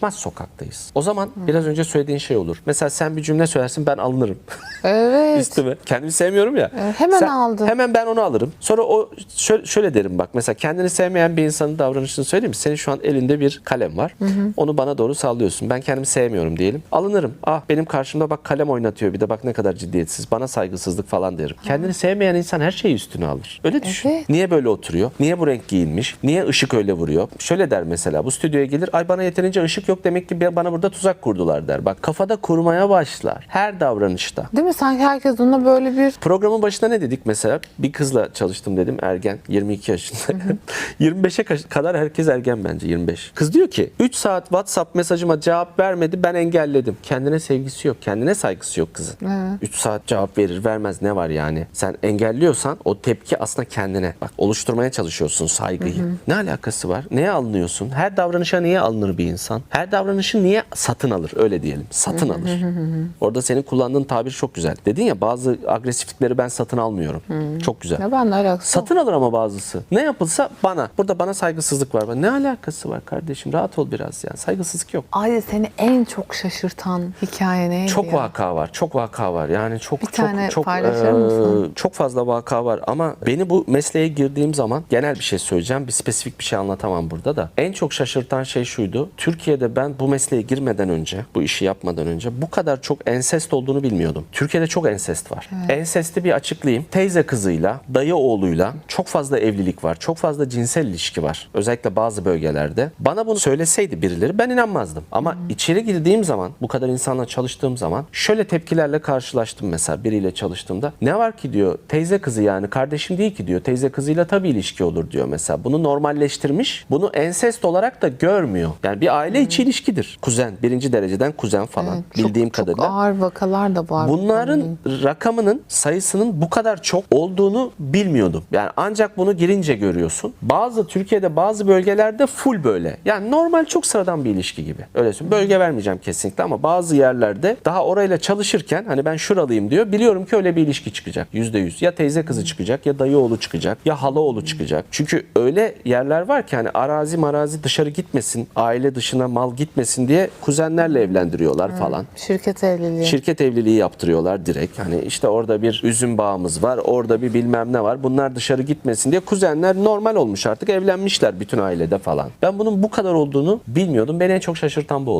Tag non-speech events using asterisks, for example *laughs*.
çıkmaz sokaktayız. O zaman biraz önce söylediğin şey olur. Mesela sen bir cümle söylersin ben alınırım. Evet. *laughs* Üstüme. Kendimi sevmiyorum ya. Evet, hemen aldın. Hemen ben onu alırım. Sonra o şöyle, şöyle derim bak mesela kendini sevmeyen bir insanın davranışını söyleyeyim mi? Senin şu an elinde bir kalem var. Onu bana doğru sallıyorsun. Ben kendimi sevmiyorum diyelim. Alınırım. Ah benim karşımda bak kalem oynatıyor bir de bak ne kadar ciddiyetsiz. Bana saygısızlık falan derim. Kendini sevmeyen insan her şeyi üstüne alır. Öyle düşün. Evet. Niye böyle oturuyor? Niye bu renk giyinmiş? Niye ışık öyle vuruyor? Şöyle der mesela bu stüdyoya gelir ay bana yeterince ışık yok demek ki bana burada tuzak kurdular der. Bak kafada kurmaya başlar. Her davranışta. Değil mi? Sanki herkes ona böyle bir Programın başında ne dedik mesela? Bir kızla çalıştım dedim ergen 22 yaşında. 25'e *laughs* kaç- kadar herkes ergen bence 25. Kız diyor ki 3 saat WhatsApp mesajıma cevap vermedi ben engelledim. Kendine sevgisi yok. Kendine saygısı yok kızın. 3 saat cevap verir vermez ne var yani? Sen engelliyorsan o tepki aslında kendine. Bak oluşturmaya çalışıyorsun saygıyı. Ne alakası var? Neye alınıyorsun? Her davranışa niye alınır bir insan? Her davranışı niye satın alır? Öyle diyelim. Satın alır. Orada senin kullandığın tabir çok güzel. Dedin ya bazı agresiflikleri ben satın almıyorum. Çok güzel. ne benle alakası. Satın alır ama bazısı. Ne yapılsa bana. Burada bana saygısızlık var. Ne alakası var kardeşim? Rahat ol biraz yani. Saygısızlık yok. Ay seni en çok şaşırtan hikaye neydi Çok ya? vaka var. Çok vaka var. Yani çok Bir çok tane çok paylaşır mısın? çok fazla vaka var ama beni bu mesleğe girdiğim zaman genel bir şey söyleyeceğim. Bir spesifik bir şey anlatamam burada da. En çok şaşırtan şey şuydu. Türkiye'de ben bu mesleğe girmeden önce, bu işi yapmadan önce bu kadar çok ensest olduğunu bilmiyordum. Türkiye'de çok ensest var. Ensesti bir açıklayayım. Teyze kızıyla, dayı oğluyla çok fazla evlilik var. Çok fazla cinsel ilişki var. Özellikle bazı bölgelerde. Bana bunu söyleseydi birileri ben inanmazdım. Ama içeri girdiğim zaman, bu kadar insanla çalıştığım zaman şöyle tepkilerle karşılaştım mesela biriyle çalıştığımda. Ne var ki diyor teyze kızı yani kardeşim değil ki diyor. Teyze kızıyla tabii ilişki olur diyor mesela. Bunu normalleştirmiş. Bunu ensest olarak da görmüyor. Yani bir aile içi ilişkidir. Kuzen, birinci dereceden kuzen falan. Evet, çok- bildiğim çok kadarıyla. ağır vakalar da var. bu Bunların konuda. rakamının sayısının bu kadar çok olduğunu bilmiyordum. Yani ancak bunu girince görüyorsun. Bazı Türkiye'de bazı bölgelerde full böyle. Yani normal çok sıradan bir ilişki gibi. Öyle söyleyeyim. Bölge vermeyeceğim kesinlikle ama bazı yerlerde daha orayla çalışırken hani ben şuralıyım diyor. Biliyorum ki öyle bir ilişki çıkacak. Yüzde yüz. Ya teyze kızı çıkacak ya dayı oğlu çıkacak ya hala oğlu çıkacak. Çünkü öyle yerler var ki hani arazi marazi dışarı gitmesin, aile dışına mal gitmesin diye kuzenlerle evlendiriyorlar falan. Şirket evliliği. Şirket evliliği yaptırıyorlar direkt. Hani işte orada bir üzüm bağımız var, orada bir bilmem ne var. Bunlar dışarı gitmesin diye kuzenler normal olmuş artık evlenmişler bütün ailede falan. Ben bunun bu kadar olduğunu bilmiyordum. Beni en çok şaşırtan bu oldu.